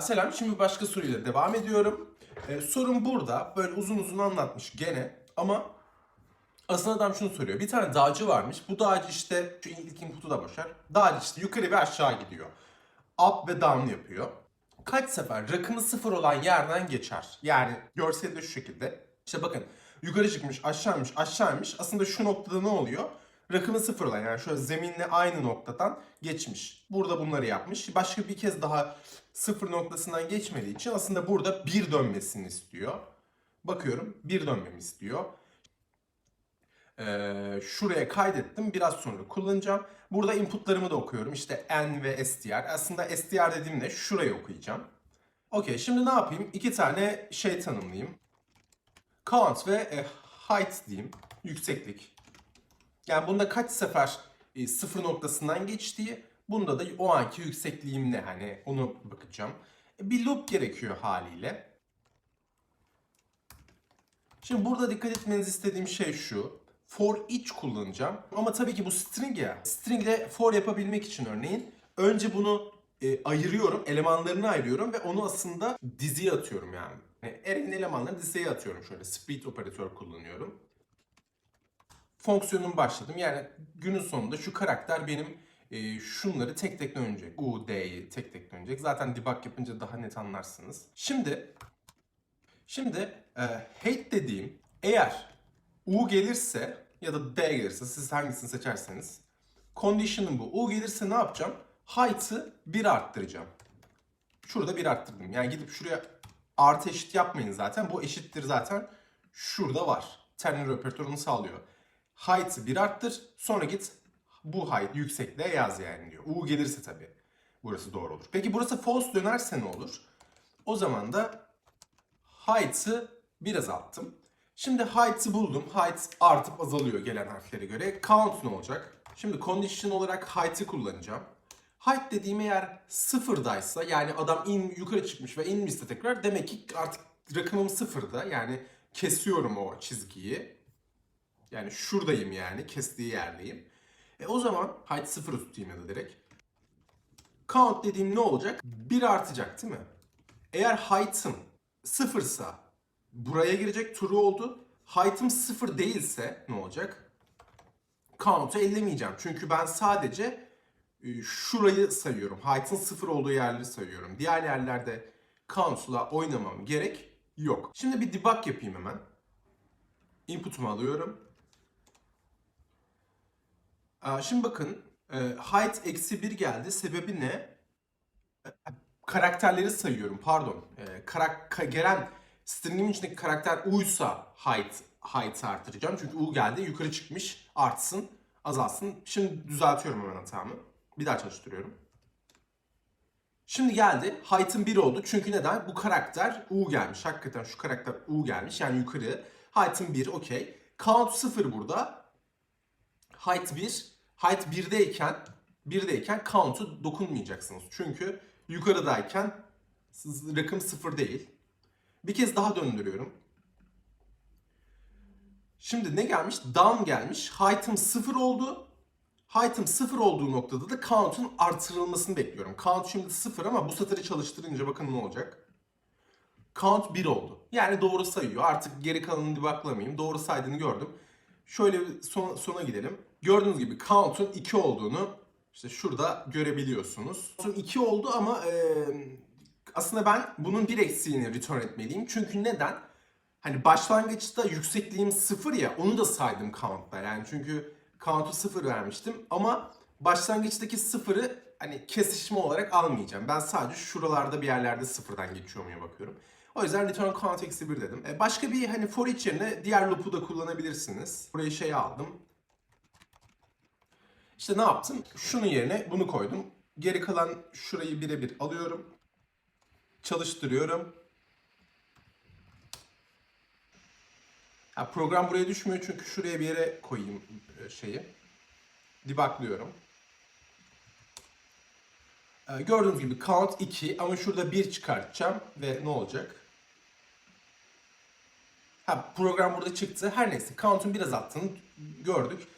Selam. Şimdi başka soruyla devam ediyorum. Ee, sorun burada. Böyle uzun uzun anlatmış gene. Ama aslında adam şunu soruyor. Bir tane dağcı varmış. Bu dağcı işte şu ilk input'u da boşver. Dağcı işte yukarı ve aşağı gidiyor. Up ve down yapıyor. Kaç sefer rakımı sıfır olan yerden geçer? Yani görseli de şu şekilde. İşte bakın yukarı çıkmış aşağıymış aşağıymış. Aslında şu noktada ne oluyor? Rakımı sıfır olan yani şöyle zeminle aynı noktadan geçmiş. Burada bunları yapmış. Başka bir kez daha sıfır noktasından geçmediği için aslında burada bir dönmesini istiyor. Bakıyorum bir dönmemi istiyor. Ee, şuraya kaydettim. Biraz sonra kullanacağım. Burada inputlarımı da okuyorum. İşte n ve str. Aslında str dediğimde şurayı okuyacağım. Okey şimdi ne yapayım? İki tane şey tanımlayayım. Count ve e, height diyeyim. Yükseklik. Yani bunda kaç sefer e, sıfır noktasından geçtiği, bunda da o anki yüksekliğim ne hani onu bakacağım. E, bir loop gerekiyor haliyle. Şimdi burada dikkat etmenizi istediğim şey şu. For each kullanacağım. Ama tabii ki bu string ya. String ile for yapabilmek için örneğin önce bunu e, ayırıyorum, elemanlarını ayırıyorum ve onu aslında diziye atıyorum yani. yani array'in elemanlarını diziye atıyorum şöyle. Split operatör kullanıyorum. Fonksiyonumu başladım. Yani günün sonunda şu karakter benim e, şunları tek tek dönecek. U, D'yi tek tek dönecek. Zaten debug yapınca daha net anlarsınız. Şimdi Şimdi e, hate dediğim eğer U gelirse ya da D gelirse siz hangisini seçerseniz condition'ım bu. U gelirse ne yapacağım? Height'ı 1 arttıracağım. Şurada 1 arttırdım. Yani gidip şuraya artı eşit yapmayın zaten. Bu eşittir zaten şurada var. Ternary operatör onu sağlıyor. Height'ı 1 arttır. Sonra git bu height yüksekliğe yaz yani diyor. U gelirse tabii. Burası doğru olur. Peki burası false dönerse ne olur? O zaman da height'ı biraz attım. Şimdi height'ı buldum. Height artıp azalıyor gelen harflere göre. Count ne olacak? Şimdi condition olarak height'ı kullanacağım. Height dediğim eğer sıfırdaysa yani adam in yukarı çıkmış ve inmişse tekrar demek ki artık rakamım sıfırda. Yani kesiyorum o çizgiyi. Yani şuradayım yani kestiği yerdeyim. E o zaman height sıfır tutayım ya da direkt. Count dediğim ne olacak? 1 artacak değil mi? Eğer height'ım sıfırsa buraya girecek true oldu. Height'ım sıfır değilse ne olacak? Count'u ellemeyeceğim. Çünkü ben sadece e, şurayı sayıyorum. Height'ın sıfır olduğu yerleri sayıyorum. Diğer yerlerde count'la oynamam gerek yok. Şimdi bir debug yapayım hemen. Input'umu alıyorum. Şimdi bakın e, height eksi 1 geldi. Sebebi ne? karakterleri sayıyorum pardon. Ee, karak ka- gelen string'in içindeki karakter U'ysa height height artıracağım. Çünkü U geldi yukarı çıkmış artsın azalsın. Şimdi düzeltiyorum hemen hatamı. Bir daha çalıştırıyorum. Şimdi geldi. Height'ın 1 oldu. Çünkü neden? Bu karakter U gelmiş. Hakikaten şu karakter U gelmiş. Yani yukarı. Height'ın 1 okey. Count 0 burada. Height 1. Height 1'deyken 1'deyken count'u dokunmayacaksınız. Çünkü yukarıdayken rakım 0 değil. Bir kez daha döndürüyorum. Şimdi ne gelmiş? Down gelmiş. Height'ım 0 oldu. Height'ım 0 olduğu noktada da count'un artırılmasını bekliyorum. Count şimdi 0 ama bu satırı çalıştırınca bakın ne olacak? Count 1 oldu. Yani doğru sayıyor. Artık geri kalanını debuglamayayım. Doğru saydığını gördüm. Şöyle bir son, sona gidelim. Gördüğünüz gibi count'un 2 olduğunu işte şurada görebiliyorsunuz. Count'un 2 oldu ama e, aslında ben bunun bir eksiğini return etmeliyim. Çünkü neden? Hani başlangıçta yüksekliğim 0 ya onu da saydım count'ta. Yani çünkü count'u 0 vermiştim ama başlangıçtaki 0'ı hani kesişme olarak almayacağım. Ben sadece şuralarda bir yerlerde sıfırdan geçiyor muyum bakıyorum. O yüzden return count eksi 1 dedim. E, başka bir hani for each yerine diğer loop'u da kullanabilirsiniz. Burayı şey aldım. İşte ne yaptım? Şunun yerine bunu koydum. Geri kalan şurayı birebir alıyorum. Çalıştırıyorum. Ha, program buraya düşmüyor çünkü şuraya bir yere koyayım e, şeyi. Debuglıyorum. Ee, gördüğünüz gibi count 2 ama şurada 1 çıkartacağım ve ne olacak? Ha, program burada çıktı. Her neyse count'un biraz attığını gördük.